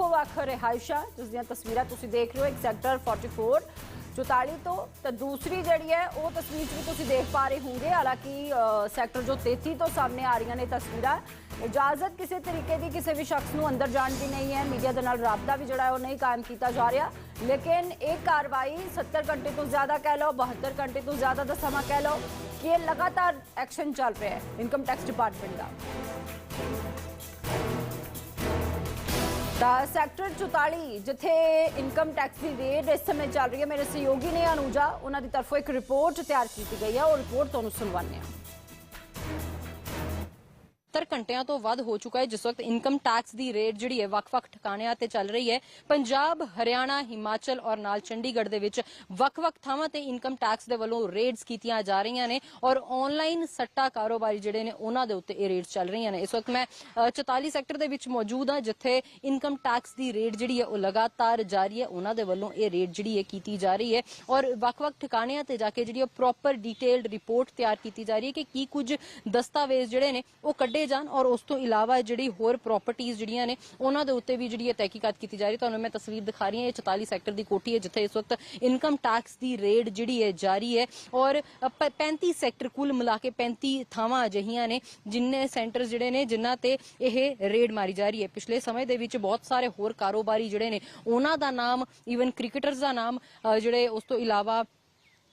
ਵੱਖੋ-ਵੱਖ ਰਿਹਾਇਸ਼ਾਂ ਜਿਸ ਦੀਆਂ ਤਸਵੀਰਾਂ ਤੁਸੀਂ ਦੇਖ ਰਹੇ ਹੋ ਇੱਕ ਸੈਕਟਰ 44 44 ਤੋਂ ਤਾਂ ਦੂਸਰੀ ਜਿਹੜੀ ਹੈ ਉਹ ਤਸਵੀਰ ਵੀ ਤੁਸੀਂ ਦੇਖ ਪਾ ਰਹੇ ਹੋਗੇ ਹਾਲਾਂਕਿ ਸੈਕਟਰ ਜੋ 33 ਤੋਂ ਸਾਹਮਣੇ ਆ ਰਹੀਆਂ ਨੇ ਤਸਵੀਰਾਂ ਇਜਾਜ਼ਤ ਕਿਸੇ ਤਰੀਕੇ ਦੀ ਕਿਸੇ ਵੀ ਸ਼ਖਸ ਨੂੰ ਅੰਦਰ ਜਾਣ ਦੀ ਨਹੀਂ ਹੈ ਮੀਡੀਆ ਦੇ ਨਾਲ ਰਾਬਤਾ ਵੀ ਜਿਹੜਾ ਉਹ ਨਹੀਂ ਕਾਇਮ ਕੀਤਾ ਜਾ ਰਿਹਾ ਲੇਕਿਨ ਇਹ ਕਾਰਵਾਈ 70 ਘੰਟੇ ਤੋਂ ਜ਼ਿਆਦਾ ਕਹਿ ਲਓ 72 ਘੰਟੇ ਤੋਂ ਜ਼ਿਆਦਾ ਦਾ ਸਮਾਂ ਕਹਿ ਲਓ ਕਿ ਇਹ ਲਗਾਤਾਰ ਐਕਸ਼ਨ ਚੱਲ ਰਿਹਾ ਹੈ ਇਨਕਮ ਟੈਕਸ ਡਿਪਾਰਟਮੈਂਟ ਦਾ ਤਾਂ ਸੈਕਟਰ 44 ਜਿੱਥੇ ਇਨਕਮ ਟੈਕਸ ਦੀ ਰੇਟ ਇਸ ਸਮੇਂ ਚੱਲ ਰਹੀ ਹੈ, ਮੇਰੇ ਸਹਿਯੋਗੀ ਨੇ ਅਨੂਜਾ, ਉਹਨਾਂ ਦੀ ਤਰਫੋਂ ਇੱਕ ਰਿਪੋਰਟ ਤਿਆਰ ਕੀਤੀ ਗਈ ਹੈ, ਉਹ ਰਿਪੋਰਟ ਤੁਹਾਨੂੰ ਸੁਣਵਾਉਂਦੇ ਹਾਂ। 70 ਘੰਟਿਆਂ ਤੋਂ ਵੱਧ ਹੋ ਚੁੱਕਾ ਹੈ ਜਿਸ ਵਕਤ ਇਨਕਮ ਟੈਕਸ ਦੀ ਰੇਟ ਜਿਹੜੀ ਹੈ ਵੱਖ-ਵੱਖ ਠਿਕਾਣਿਆਂ ਤੇ ਚੱਲ ਰਹੀ ਹੈ। ਪੰਜਾਬ ਹਰਿਆਣਾ ਹਿਮਾਚਲ ਔਰ ਨਾਲ ਚੰਡੀਗੜ੍ਹ ਦੇ ਵਿੱਚ ਵੱਖ-ਵੱਖ ਥਾਵਾਂ ਤੇ ਇਨਕਮ ਟੈਕਸ ਦੇ ਵੱਲੋਂ ਰੇਟਸ ਕੀਤੀਆਂ ਜਾ ਰਹੀਆਂ ਨੇ ਔਰ ਆਨਲਾਈਨ ਸੱਟਾ ਕਾਰੋਬਾਰੀ ਜਿਹੜੇ ਨੇ ਉਹਨਾਂ ਦੇ ਉੱਤੇ ਇਹ ਰੇਟਸ ਚੱਲ ਰਹੀਆਂ ਨੇ। ਇਸ ਵਕਤ ਮੈਂ ਅ, 44 ਸੈਕਟਰ ਦੇ ਵਿੱਚ ਮੌਜੂਦ ਹਾਂ ਜਿੱਥੇ ਇਨਕਮ ਟੈਕਸ ਦੀ ਰੇਟ ਜਿਹੜੀ ਹੈ ਉਹ ਲਗਾਤਾਰ ਜਾਰੀ ਹੈ। ਉਹਨਾਂ ਦੇ ਵੱਲੋਂ ਇਹ ਰੇਟ ਜਿਹੜੀ ਹੈ ਕੀਤੀ ਜਾ ਰਹੀ ਹੈ ਔਰ ਵੱਖ-ਵੱਖ ਠਿਕਾਣਿਆਂ ਤੇ ਜਾ ਕੇ ਜਿਹੜੀ ਪ੍ਰੋਪਰ ਡਿਟੇਲਡ ਰਿਪੋਰਟ ਤਿਆਰ ਕੀਤੀ ਜਾ ਰਹੀ ਹੈ ਕਿ ਕੀ ਕੁਝ ਦਸਤਾਵੇਜ਼ ਜਿਹੜੇ ਨੇ ਉਹ ਕੱਢੇ ਜਾਣ ਔਰ ਉਸ ਤੋਂ ਇਲਾਵਾ ਜਿਹੜੀ ਹੋਰ ਪ੍ਰਾਪਰਟੀਆਂ ਜਿਹੜੀਆਂ ਨੇ, ਉਹਨਾਂ ਦੇ ਉੱਤੇ ਵੀ ਜਿਹੜੀ ਹੈ ਤਹਿਕੀਕਾਤ ਕੀਤੀ ਜਾ ਰਹੀ ਤੁਹਾਨੂੰ ਮੈਂ ਤਸਵੀਰ ਦਿਖਾ ਰਹੀ ਹਾਂ, ਇਹ 44 ਸੈਕਟਰ ਦੀ ਕੋਠੀ ਹੈ, ਜਿੱਥੇ ਇਸ ਵਕਤ ਇਨਕਮ ਟੈਕਸ ਦੀ ਰੇਡ ਜਿਹੜੀ ਹੈ ਜਾਰੀ ਹੈ। ਔਰ 35 ਸੈਕਟਰ ਕੁੱਲ ਮਿਲਾ ਕੇ 35 ਥਾਵਾਂ ਅਜਿਹੀਆਂ ਨੇ, ਜਿੰਨੇ ਸੈਂਟਰ ਜਿਹੜੇ ਨੇ, ਜਿਨ੍ਹਾਂ ਤੇ ਇਹ ਰੇਡ ਮਾਰੀ ਜਾ ਰਹੀ ਹੈ। ਪਿਛਲੇ ਸਮੇਂ ਦੇ ਵਿੱਚ ਬਹੁਤ ਸਾਰੇ ਹੋਰ ਕਾਰੋਬਾਰੀ ਜਿਹੜੇ ਨੇ, ਉਹਨਾਂ ਦਾ ਨਾਮ ਈਵਨ ਕ੍ਰਿਕਟਰਸ ਦਾ ਨਾਮ ਜਿਹੜੇ ਉਸ ਤੋਂ ਇਲਾਵਾ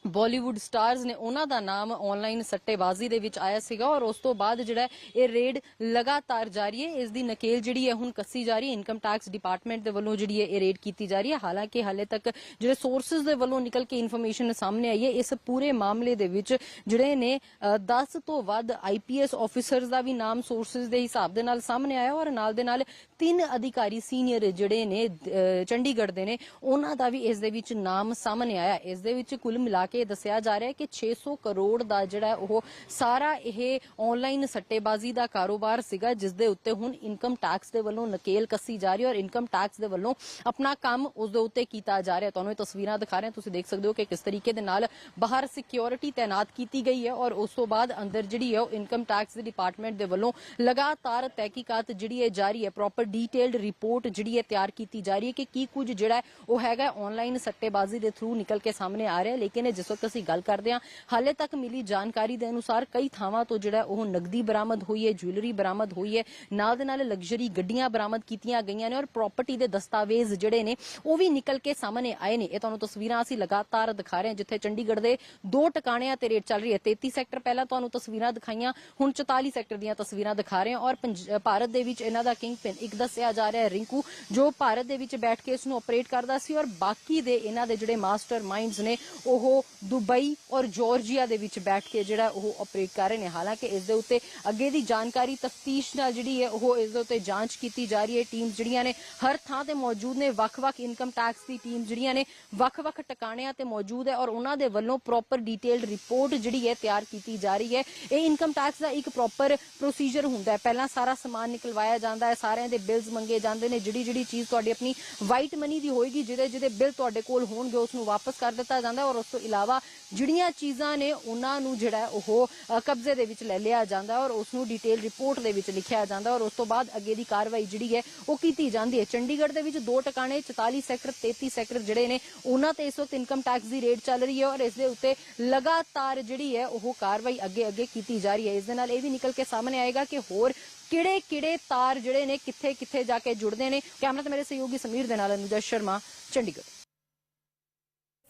ਬਾਲੀਵੁੱਡ ਸਟਾਰਸ ਨੇ ਉਹਨਾਂ ਦਾ ਨਾਮ ਆਨਲਾਈਨ ਸੱਟੇਬਾਜ਼ੀ ਦੇ ਵਿੱਚ ਆਇਆ ਸੀਗਾ ਔਰ ਉਸ ਤੋਂ ਬਾਅਦ ਜਿਹੜਾ ਇਹ ਰੇਡ ਲਗਾਤਾਰ ਜਾਰੀ ਹੈ। ਇਸ ਦੀ ਨਕੇਲ ਜਿਹੜੀ ਹੈ ਹੁਣ ਕੱਸੀ ਜਾ ਰਹੀ ਹੈ। ਇਨਕਮ ਟੈਕਸ ਡਿਪਾਰਟਮੈਂਟ ਦੇ ਵੱਲੋਂ ਜਿਹੜੀ ਹੈ ਇਹ ਰੇਡ ਕੀਤੀ ਜਾ ਰਹੀ ਹੈ। ਹਾਲਾਂਕਿ ਹਾਲੇ ਤੱਕ ਜਿਹੜੇ ਸੋਰਸਸ ਦੇ ਵੱਲੋਂ ਨਿਕਲ ਕੇ ਇਨਫੋਰਮੇਸ਼ਨ ਸਾਹਮਣੇ ਆਈ ਹੈ ਇਸ ਪੂਰੇ ਮਾਮਲੇ ਦੇ ਵਿੱਚ ਜਿਹੜੇ ਨੇ ਅ, 10 ਤੋਂ ਵੱਧ ਆਈਪੀਐਸ ਆਫੀਸਰਸ ਦਾ ਵੀ ਨਾਮ ਸੋਰਸਸ ਦੇ ਹਿਸਾਬ ਦੇ ਨਾਲ ਸਾਹਮਣੇ ਆਇਆ ਔਰ ਨਾਲ ਦੇ ਨਾਲ ਤਿੰਨ ਅਧਿਕਾਰੀ ਸੀਨੀਅਰ ਜਿਹੜੇ ਨੇ ਅ, ਚੰਡੀਗੜ੍ਹ ਦੇ ਨੇ ਉਹਨਾਂ ਦਾ ਵੀ ਇਸ ਦੇ ਵਿੱਚ ਨਾਮ ਸਾਹਮਣੇ ਆਇਆ। ਇਸ ਦੇ ਵਿੱਚ ਕੁੱਲ ਮਿਲਾ ਕੇ ਦੱਸਿਆ ਜਾ ਰਿਹਾ ਹੈ ਕਿ 600 ਕਰੋੜ ਦਾ ਜਿਹੜਾ ਉਹ ਸਾਰਾ ਇਹ ਆਨਲਾਈਨ ਸੱਟੇਬਾਜ਼ੀ ਦਾ ਕਾਰੋਬਾਰ ਸੀਗਾ ਜਿਸ ਦੇ ਉੱਤੇ ਹੁਣ ਇਨਕਮ ਟੈਕਸ ਦੇ ਵੱਲੋਂ ਨਕੇਲ ਕੱਸੀ ਜਾ ਰਹੀ ਹੈ ਔਰ ਇਨਕਮ ਟੈਕਸ ਦੇ ਵੱਲੋਂ ਆਪਣਾ ਕੰਮ ਉਸ ਦੇ ਉੱਤੇ ਕੀਤਾ ਜਾ ਰਿਹਾ ਤੁਹਾਨੂੰ ਇਹ ਤਸਵੀਰਾਂ ਦਿਖਾ ਰਹੇ ਤੁਸੀਂ ਦੇਖ ਸਕਦੇ ਹੋ ਕਿ ਕਿਸ ਤਰੀਕੇ ਦੇ ਨਾਲ ਬਾਹਰ ਸਿਕਿਉਰਿਟੀ ਤਾਇਨਾਤ ਕੀਤੀ ਗਈ ਹੈ ਔਰ ਉਸ ਤੋਂ ਬਾਅਦ ਅੰਦਰ ਜਿਹੜੀ ਹੈ ਉਹ ਇਨਕਮ ਟੈਕਸ ਦੇ ਡਿਪਾਰਟਮੈਂਟ ਦੇ ਵੱਲੋਂ ਲਗਾਤਾਰ ਤਹਿਕੀਕਾਤ ਜਿਹੜੀ ਹੈ ਜਾਰੀ ਹੈ ਪ੍ਰੋਪਰ ਡੀਟੇਲਡ ਰਿਪੋਰਟ ਜਿਹੜੀ ਹੈ ਤਿਆਰ ਕੀਤੀ ਜਾ ਰਹੀ ਹੈ ਕਿ ਕੀ ਕੁਝ ਜਿਹੜਾ ਉਹ ਹੈਗਾ ਆਨਲਾਈਨ ਸੱਟੇਬਾਜ਼ੀ ਦੇ ਥਰੂ ਨਿਕਲ ਕੇ ਸਾਹਮਣੇ ਆ ਰਿਹਾ ਲੇਕਿਨ ਜਿਸ ਵਕਤ ਅਸੀਂ ਗੱਲ ਕਰਦੇ ਹਾਂ, ਹਾਲੇ ਤੱਕ ਮਿਲੀ ਜਾਣਕਾਰੀ ਦੇ ਅਨੁਸਾਰ ਕਈ ਥਾਵਾਂ ਤੋਂ ਜਿਹੜਾ ਉਹ ਨਗਦੀ ਬਰਾਮਦ ਹੋਈ ਹੈ ਜੁਐਲਰੀ ਬਰਾਮਦ ਹੋਈ ਹੈ। ਨਾਲ ਦੇ ਨਾਲ ਲਗਜ਼ਰੀ ਗੱਡੀਆਂ ਬਰਾਮਦ ਕੀਤੀਆਂ ਗਈਆਂ ਨੇ ਔਰ ਪ੍ਰਾਪਰਟੀ ਦੇ ਦਸਤਾਵੇਜ਼ ਜਿਹੜੇ ਨੇ, ਉਹ ਵੀ ਨਿਕਲ ਕੇ ਸਾਹਮਣੇ ਆਏ ਨੇ। ਇਹ ਤੁਹਾਨੂੰ ਤਸਵੀਰਾਂ ਅਸੀਂ ਲਗਾਤਾਰ ਦਿਖਾ ਰਹੇ ਹਾਂ, ਜਿੱਥੇ ਚੰਡੀਗੜ੍ਹ ਦੇ ਦੋ ਟਿਕਾਣਿਆਂ ਤੇ ਰੇਟ ਚੱਲ ਰਹੀ ਹੈ। 33 ਸੈਕਟਰ ਪਹਿਲਾਂ ਤੁਹਾਨੂੰ ਤਸਵੀਰਾਂ ਦਿਖਾਈਆਂ, ਹੁਣ 44 ਸੈਕਟਰ ਦੀਆਂ ਤਸਵੀਰਾਂ ਦਿਖਾ ਰਹੇ ਹਾਂ ਔਰ ਪੰਜ- ਭਾਰਤ ਦੇ ਵਿੱਚ ਇਹਨਾਂ ਦਾ ਕਿੰਗ ਪਿਨ ਇੱਕ ਦੱਸਿਆ ਜਾ ਰਿਹਾ ਹੈ, ਰਿੰਕੂ, ਜੋ ਭਾਰਤ ਦੇ ਵਿੱਚ ਬੈਠ ਕੇ ਇਸ ਨੂੰ ਆਪਰੇਟ ਕਰਦਾ ਸੀ ਔਰ ਬਾਕੀ ਦੇ ਇਹਨਾਂ ਦੇ ਜਿਹੜੇ ਮਾਸਟਰ ਮਾਈਂਡਸ ਨੇ, ਉਹ ਦੁਬਈ ਔਰ ਜਾਰਜੀਆ ਦੇ ਵਿੱਚ ਬੈਠ ਕੇ ਜਿਹੜਾ ਉਹ ਆਪਰੇਟ ਕਰ ਰਹੇ ਨੇ। ਹਾਲਾਂਕਿ ਇਸ ਦੇ ਉੱਤੇ ਅੱਗੇ ਦੀ ਜਾਣਕਾਰੀ ਤਫਤੀਸ਼ ਨਾਲ ਜਿਹੜੀ ਹੈ, ਉਹ ਇਸ ਦੇ ਉੱਤੇ ਜਾਂਚ ਕੀਤੀ ਜਾ ਰਹੀ ਹੈ। ਟੀਮ ਜਿਹੜੀਆਂ ਨੇ ਹਰ ਥਾਂ ਤੇ ਮੌਜੂਦ ਨੇ, ਵੱਖ-ਵੱਖ ਇਨਕਮ ਟੈਕਸ ਦੀ ਟੀਮ ਜਿਹੜੀਆਂ ਨੇ, ਵੱਖ-ਵੱਖ ਟਿਕਾਣਿਆਂ ਤੇ ਮੌਜੂਦ ਹੈ ਔਰ ਉਹਨਾਂ ਦੇ ਵੱਲੋਂ ਪ੍ਰੋਪਰ ਡਿਟੇਲਡ ਰਿਪੋਰਟ ਜਿਹੜੀ ਹੈ, ਤਿਆਰ ਕੀਤੀ ਜਾ ਰਹੀ ਹੈ। ਇਹ ਇਨਕਮ ਟੈਕਸ ਦਾ ਇੱਕ ਪ੍ਰੋਪਰ ਪ੍ਰੋਸੀਜਰ ਹੁੰਦਾ ਹੈ। ਪਹਿਲਾਂ ਸਾਰਾ ਸਮਾਨ ਨਿਕਲਵਾਇਆ ਜਾਂਦਾ ਹੈ, ਸਾਰਿਆਂ ਦੇ ਬਿਲਸ ਮੰਗੇ ਜਾਂਦੇ ਨੇ, ਜਿਹੜੀ ਜਿਹੜੀ ਚੀਜ਼ ਤੁਹਾਡੀ ਆਪਣੀ ਵਾਈਟ ਮਨੀ ਦੀ ਹੋਏਗੀ, ਜਿਹਦੇ ਜਿਹਦੇ ਬਿੱਲ ਤੁਹਾਡੇ ਕੋਲ ਹੋਣਗੇ ਉਸ ਨੂੰ ਵਾਪਸ ਕਰ ਦਿੱਤਾ ਜਾਂਦਾ ਔਰ ਉਸ ਤੋਂ ਇਲਾਵਾ ਜਿਹੜੀਆਂ ਚੀਜ਼ਾਂ ਨੇ, ਉਹਨਾਂ ਨੂੰ ਜਿਹੜਾ ਉਹ ਕਬਜ਼ੇ ਦੇ ਵਿੱਚ ਲੈ ਲਿਆ ਜਾਂਦਾ ਔਰ ਉਸ ਨੂੰ ਡਿਟੇਲ ਰਿਪੋਰਟ ਦੇ ਵਿੱਚ ਲਿਖਿਆ ਜਾਂਦਾ ਔਰ ਉਸ ਤੋਂ ਬਾਅਦ ਅੱਗੇ ਦੀ ਕਾਰਵਾਈ ਜਿਹੜੀ ਹੈ, ਉਹ ਕੀਤੀ ਜਾਂਦੀ ਹੈ। ਚੰਡੀਗੜ੍ਹ ਦੇ ਵਿੱਚ ਦੋ ਟਿਕਾਣੇ 44 ਸੈਕਟਰ 33 ਸੈਕਟਰ ਜਿਹੜੇ ਨੇ, ਉਹਨਾਂ ਤੇ ਇਸ ਵਕਤ ਇਨਕਮ ਟੈਕਸ ਦੀ ਰੇਟ ਚੱਲ ਰਹੀ ਹੈ ਔਰ ਇਸ ਦੇ ਉੱਤੇ ਲਗਾਤਾਰ ਜਿਹੜੀ ਹੈ, ਉਹ ਕਾਰਵਾਈ ਅੱਗੇ ਅੱਗੇ ਕੀਤੀ ਜਾ ਰਹੀ ਹੈ। ਇਸ ਦੇ ਨਾਲ ਇਹ ਵੀ ਨਿਕਲ ਕੇ ਸਾਹਮਣੇ ਆਏਗਾ ਕਿ ਹੋਰ ਕਿਹੜੇ ਕਿਹੜੇ ਤਾਰ ਜਿਹੜੇ ਨੇ ਕਿੱਥੇ ਕਿੱਥੇ ਜਾ ਕੇ ਜੁੜਦੇ ਨੇ? ਕੈਮਰਾ ਤੇ ਮੇਰੇ ਸਹਿਯੋਗੀ ਸਮੀਰ ਦੇ ਨਾਲ ਅਨੁਜਾ ਸ਼ਰਮਾ, ਚੰਡੀਗੜ੍ਹ।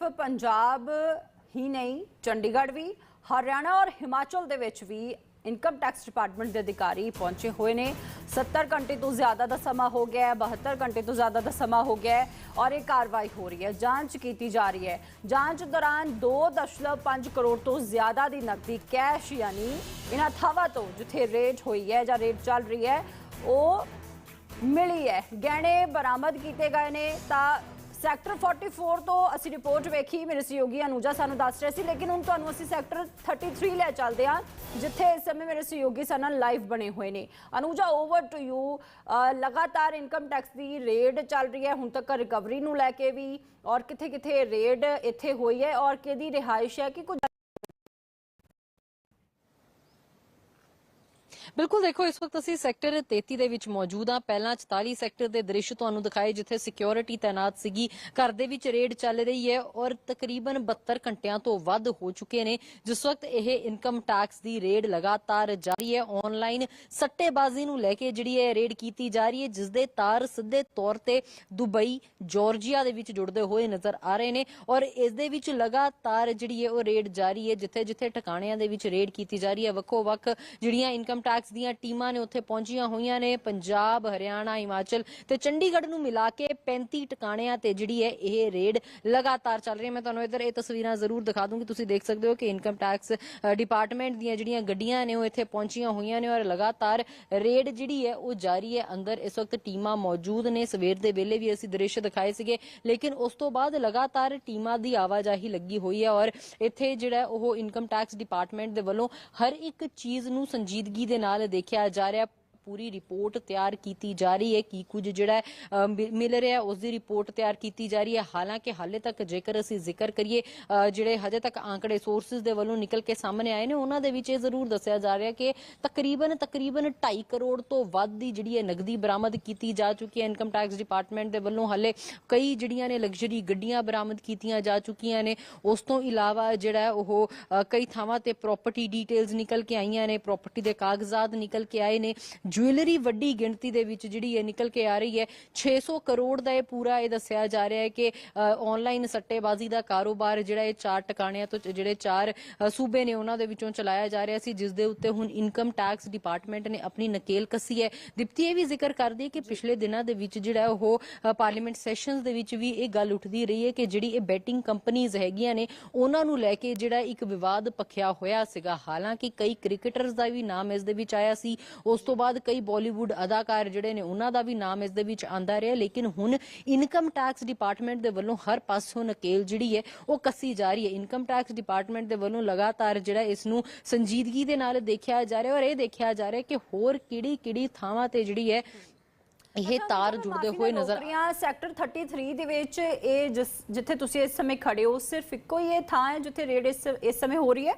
ਸਿਰਫ ਪੰਜਾਬ ਹੀ ਨਹੀਂ, ਚੰਡੀਗੜ੍ਹ ਵੀ, ਹਰਿਆਣਾ ਔਰ ਹਿਮਾਚਲ ਦੇ ਵਿੱਚ ਵੀ ਇਨਕਮ ਟੈਕਸ ਡਿਪਾਰਟਮੈਂਟ ਦੇ ਅਧਿਕਾਰੀ ਪਹੁੰਚੇ ਹੋਏ ਨੇ। 70 ਘੰਟੇ ਤੋਂ ਜ਼ਿਆਦਾ ਦਾ ਸਮਾਂ ਹੋ ਗਿਆ ਹੈ 72 ਘੰਟੇ ਤੋਂ ਜ਼ਿਆਦਾ ਦਾ ਸਮਾਂ ਹੋ ਗਿਆ ਹੈ ਔਰ ਇਹ ਕਾਰਵਾਈ ਹੋ ਰਹੀ ਹੈ, ਜਾਂਚ ਕੀਤੀ ਜਾ ਰਹੀ ਹੈ। ਜਾਂਚ ਦੌਰਾਨ 2.5 ਕਰੋੜ ਤੋਂ ਜ਼ਿਆਦਾ ਦੀ ਨਕਦੀ ਕੈਸ਼ ਯਾਨੀ ਇਹਨਾਂ ਥਾਵਾਂ ਤੋਂ ਜਿੱਥੇ ਰੇਟ ਹੋਈ ਹੈ ਜਾਂ ਰੇਟ ਚੱਲ ਰਹੀ ਹੈ, ਉਹ ਮਿਲੀ ਹੈ। ਗਹਿਣੇ ਬਰਾਮਦ ਕੀਤੇ ਗਏ ਨੇ ਤਾਂ ਸੈਕਟਰ 44 ਤੋਂ ਅਸੀਂ ਰਿਪੋਰਟ ਵੇਖੀ, ਮੇਰੇ ਸਹਿਯੋਗੀ ਅਨੂਜਾ ਸਾਨੂੰ ਦੱਸ ਰਹੇ ਸੀ, ਲੇਕਿਨ ਹੁਣ ਤੁਹਾਨੂੰ ਅਸੀਂ ਸੈਕਟਰ 33 ਲੈ ਚੱਲਦੇ ਹਾਂ, ਜਿੱਥੇ ਇਸ ਸਮੇਂ ਮੇਰੇ ਸਹਿਯੋਗੀ ਸਾਨੂੰ ਲਾਈਵ ਬਣੇ ਹੋਏ ਨੇ। ਅਨੂਜਾ ਓਵਰ ਟੂ ਯੂ ਲਗਾਤਾਰ ਇਨਕਮ ਟੈਕਸ ਦੀ ਰੇਡ ਚੱਲ ਰਹੀ ਹੈ, ਹੁਣ ਤੱਕ ਰਿਕਵਰੀ ਨੂੰ ਲੈ ਕੇ ਵੀ, ਔਰ ਕਿੱਥੇ ਕਿੱਥੇ ਰੇਡ ਇੱਥੇ ਹੋਈ ਹੈ, ਔਰ ਕਿਹਦੀ ਰਿਹਾਇਸ਼ ਹੈ ਕਿ ਕੁਝ ਬਿਲਕੁਲ ਦੇਖੋ, ਇਸ ਵਕਤ ਅਸੀਂ ਸੈਕਟਰ 33 ਦੇ ਵਿੱਚ ਮੌਜੂਦ ਹਾਂ। ਪਹਿਲਾਂ 44 ਸੈਕਟਰ ਦੇ ਦ੍ਰਿਸ਼ ਤੁਹਾਨੂੰ ਦਿਖਾਏ, ਜਿੱਥੇ ਸਿਕਿਉਰਿਟੀ ਤਾਇਨਾਤ ਸੀਗੀ। ਘਰ ਦੇ ਵਿੱਚ ਰੇਡ ਚੱਲ ਰਹੀ ਹੈ ਔਰ ਤਕਰੀਬਨ 72 ਘੰਟਿਆਂ ਤੋਂ ਵੱਧ ਹੋ ਚੁੱਕੇ ਨੇ। ਜਿਸ ਵਕਤ ਇਹ ਇਨਕਮ ਟੈਕਸ ਦੀ ਰੇਡ ਲਗਾਤਾਰ ਜਾਰੀ ਹੈ ਆਨਲਾਈਨ ਸੱਟੇਬਾਜ਼ੀ ਨੂੰ ਲੈ ਕੇ ਜਿਹੜੀ ਹੈ ਰੇਡ ਕੀਤੀ ਜਾ ਰਹੀ ਹੈ ਜਿਸ ਦੇ ਤਾਰ ਸਿੱਧੇ ਤੌਰ ਤੇ ਦੁਬਈ, ਜਾਰਜੀਆ ਦੇ ਵਿੱਚ ਜੁੜਦੇ ਹੋਏ ਨਜ਼ਰ ਆ ਰਹੇ ਨੇ ਔਰ ਇਸ ਦੇ ਵਿੱਚ ਲਗਾਤਾਰ ਜਿਹੜੀ ਹੈ ਉਹ ਰੇਡ ਜਾਰੀ ਹੈ ਜਿੱਥੇ ਜਿੱਥੇ ਟਿਕਾਣਿਆਂ ਦੇ ਵਿੱਚ ਰੇਡ ਕੀਤੀ ਜਾ ਰਹੀ ਹੈ। ਵੱਖੋ ਵੱਖ ਜਿਹੜੀਆਂ ਇਨਕਮ ਟੈਕਸ ਦੀਆਂ ਟੀਮਾਂ ਨੇ ਉੱਥੇ ਪਹੁੰਚੀਆਂ ਹੋਈਆਂ ਨੇ, ਪੰਜਾਬ, ਹਰਿਆਣਾ, ਹਿਮਾਚਲ ਤੇ ਚੰਡੀਗੜ੍ਹ ਨੂੰ ਮਿਲਾ ਕੇ 35 ਟਿਕਾਣਿਆਂ ਤੇ ਜਿਹੜੀ ਹੈ ਇਹ ਰੇਡ ਲਗਾਤਾਰ ਚੱਲ ਰਹੀ ਹੈ। ਮੈਂ ਤੁਹਾਨੂੰ ਇੱਧਰ ਇਹ ਤਸਵੀਰਾਂ ਜ਼ਰੂਰ ਦਿਖਾ ਦੂੰਗੀ। ਤੁਸੀਂ ਦੇਖ ਸਕਦੇ ਹੋ ਕਿ ਇਨਕਮ ਟੈਕਸ ਡਿਪਾਰਟਮੈਂਟ ਦੀਆਂ ਜਿਹੜੀਆਂ ਗੱਡੀਆਂ ਨੇ ਉਹ ਇੱਥੇ ਪਹੁੰਚੀਆਂ ਹੋਈਆਂ ਨੇ ਔਰ ਲਗਾਤਾਰ ਰੇਡ ਜਿਹੜੀ ਹੈ ਉਹ ਜਾਰੀ ਹੈ। ਅੰਦਰ ਇਸ ਵਕਤ ਟੀਮਾਂ ਮੌਜੂਦ ਨੇ। ਸਵੇਰ ਦੇ ਵੇਲੇ ਵੀ ਅਸੀਂ ਦ੍ਰਿਸ਼ ਦਿਖਾਏ ਸੀਗੇ, ਲੇਕਿਨ ਉਸ ਤੋਂ ਬਾਅਦ ਲਗਾਤਾਰ ਟੀਮਾਂ ਦੀ ਆਵਾਜਾਈ ਲੱਗੀ ਹੋਈ ਹੈ ਔਰ ਇੱਥੇ ਜਿਹੜਾ ਉਹ ਇਨਕਮ ਟੈਕਸ ਡਿਪਾਰਟਮੈਂਟ ਦੇ ਵੱਲੋਂ ਹਰ ਇੱਕ ਚੀਜ਼ ਨੂੰ ਸੰਜੀਦਗੀ ਦੇ ਨਾਲ ਦੇਖਿਆ ਜਾ ਰਿਹਾ ਪੂਰੀ ਰਿਪੋਰਟ ਤਿਆਰ ਕੀਤੀ ਜਾ ਰਹੀ ਹੈ, ਕੀ ਕੁਝ ਜਿਹੜਾ ਮਿਲ ਰਿਹਾ ਉਸ ਦੀ ਰਿਪੋਰਟ ਤਿਆਰ ਕੀਤੀ ਜਾ ਰਹੀ ਹੈ। ਹਾਲਾਂਕਿ ਹਾਲੇ ਤੱਕ ਜੇਕਰ ਅਸੀਂ ਜ਼ਿਕਰ ਕਰੀਏ ਜਿਹੜੇ ਹਜੇ ਤੱਕ ਆંકੜੇ ਸੋਰਸਸ ਦੇ ਵੱਲੋਂ ਨਿਕਲ ਕੇ ਸਾਹਮਣੇ ਆਏ ਨੇ, ਉਹਨਾਂ ਦੇ ਵਿੱਚ ਇਹ ਜ਼ਰੂਰ ਦੱਸਿਆ ਜਾ ਰਿਹਾ ਕਿ ਤਕਰੀਬਨ ਤਕਰੀਬਨ 2.5 ਕਰੋੜ ਤੋਂ ਵੱਧ ਦੀ ਜਿਹੜੀ ਹੈ ਨਗਦੀ ਬਰਾਮਦ ਕੀਤੀ ਜਾ ਚੁੱਕੀ ਹੈ। ਇਨਕਮ ਟੈਕਸ ਡਿਪਾਰਟਮੈਂਟ ਦੇ ਵੱਲੋਂ ਹਾਲੇ ਕਈ ਜਿਹੜੀਆਂ ਨੇ ਲਗਜ਼ਰੀ ਗੱਡੀਆਂ ਬਰਾਮਦ ਕੀਤੀਆਂ ਜਾ ਚੁੱਕੀਆਂ ਨੇ। ਉਸ ਤੋਂ ਇਲਾਵਾ ਜਿਹੜਾ ਉਹ ਕਈ ਥਾਵਾਂ ਤੇ ਪ੍ਰਾਪਰਟੀ ਡੀਟੇਲਸ ਨਿਕਲ ਕੇ ਆਈਆਂ ਨੇ ਪ੍ਰਾਪਰਟੀ ਦੇ ਕਾਗਜ਼ਾਤ ਨਿਕਲ ਕੇ ਆਏ ਨੇ ਜੁਐਲਰੀ ਵੱਡੀ ਗਿਣਤੀ ਦੇ ਵਿੱਚ ਜਿਹੜੀ ਇਹ ਨਿਕਲ ਕੇ ਆ ਰਹੀ ਹੈ। 600 ਕਰੋੜ ਦਾ ਇਹ ਪੂਰਾ ਇਹ ਦੱਸਿਆ ਜਾ ਰਿਹਾ ਹੈ ਕਿ ਆਨਲਾਈਨ ਸੱਟੇਬਾਜ਼ੀ ਦਾ ਕਾਰੋਬਾਰ ਜਿਹੜਾ ਇਹ ਚਾਰ ਟਿਕਾਣਿਆਂ ਤੋਂ ਜਿਹੜੇ ਚਾਰ ਸੂਬੇ ਨੇ ਉਹਨਾਂ ਦੇ ਵਿੱਚੋਂ ਚਲਾਇਆ ਜਾ ਰਿਹਾ ਸੀ ਜਿਸ ਦੇ ਉੱਤੇ ਹੁਣ ਇਨਕਮ ਟੈਕਸ ਡਿਪਾਰਟਮੈਂਟ ਨੇ ਆਪਣੀ ਨਕੇਲ ਕੱਸੀ ਹੈ। ਦਿਪਤੀ, ਇਹ ਵੀ ਜ਼ਿਕਰ ਕਰਦੀ ਹੈ ਕਿ ਪਿਛਲੇ ਦਿਨਾਂ ਦੇ ਵਿੱਚ ਜਿਹੜਾ ਉਹ ਪਾਰਲੀਮੈਂਟ ਸੈਸ਼ਨਸ ਦੇ ਵਿੱਚ ਵੀ ਇਹ ਗੱਲ ਉੱਠਦੀ ਰਹੀ ਹੈ ਕਿ ਜਿਹੜੀ ਇਹ ਬੈਟਿੰਗ ਕੰਪਨੀਆਂ ਹੈਗੀਆਂ ਨੇ, ਉਹਨਾਂ ਨੂੰ ਲੈ ਕੇ ਜਿਹੜਾ ਇੱਕ ਵਿਵਾਦ ਪਖਿਆ ਹੋਇਆ ਸੀਗਾ। ਹਾਲਾਂਕਿ ਕਈ ਕ੍ਰਿਕਟਰਸ ਦਾ ਵੀ ਨਾਮ ਇਸ ਦੇ ਵਿੱਚ ਆਇਆ ਸੀ। ਉਸ ਤੋਂ ਬਾਅਦ ਕਈ ਬਾਲੀਵੁੱਡ ਅਦਾਕਾਰ ਜਿਹੜੇ ਨੇ ਉਹਨਾਂ ਦਾ ਵੀ ਨਾਮ ਇਸ ਦੇ ਵਿੱਚ ਆਂਦਾ ਰਿਹਾ ਲੇਕਿਨ ਹੁਣ ਇਨਕਮ ਟੈਕਸ ਡਿਪਾਰਟਮੈਂਟ ਦੇ ਵੱਲੋਂ ਹਰ ਪਾਸੋਂ ਨਕੇਲ ਜਿਹੜੀ ਹੈ ਉਹ ਕੱਸੀ ਜਾ ਰਹੀ ਹੈ। ਇਨਕਮ ਟੈਕਸ ਡਿਪਾਰਟਮੈਂਟ ਦੇ ਵੱਲੋਂ ਲਗਾਤਾਰ ਜਿਹੜਾ ਇਸ ਨੂੰ ਸੰਜੀਦਗੀ ਦੇ ਨਾਲ ਦੇਖਿਆ ਜਾ ਰਿਹਾ ਔਰ ਇਹ ਦੇਖਿਆ ਜਾ ਰਿਹਾ ਕਿ ਹੋਰ ਕਿਹੜੀ ਕਿਹੜੀ ਥਾਵਾਂ ਤੇ ਜਿਹੜੀ ਹੈ ਇਹ ਤਾਰ ਜੁੜਦੇ ਹੋਏ ਨਜ਼ਰ ਨੌਕਰੀਆਂ ਸੈਕਟਰ 33 ਦੇ ਵਿੱਚ ਇਹ ਜਿੱਥੇ ਤੁਸੀਂ ਇਸ ਸਮੇਂ ਖੜੇ ਹੋ ਸਿਰਫ ਇੱਕੋ ਹੀ ਇਹ ਥਾਂ ਹੈ ਜਿੱਥੇ ਰੇਡ ਇਸ ਸਮੇਂ ਹੋ ਰਹੀ ਹੈ?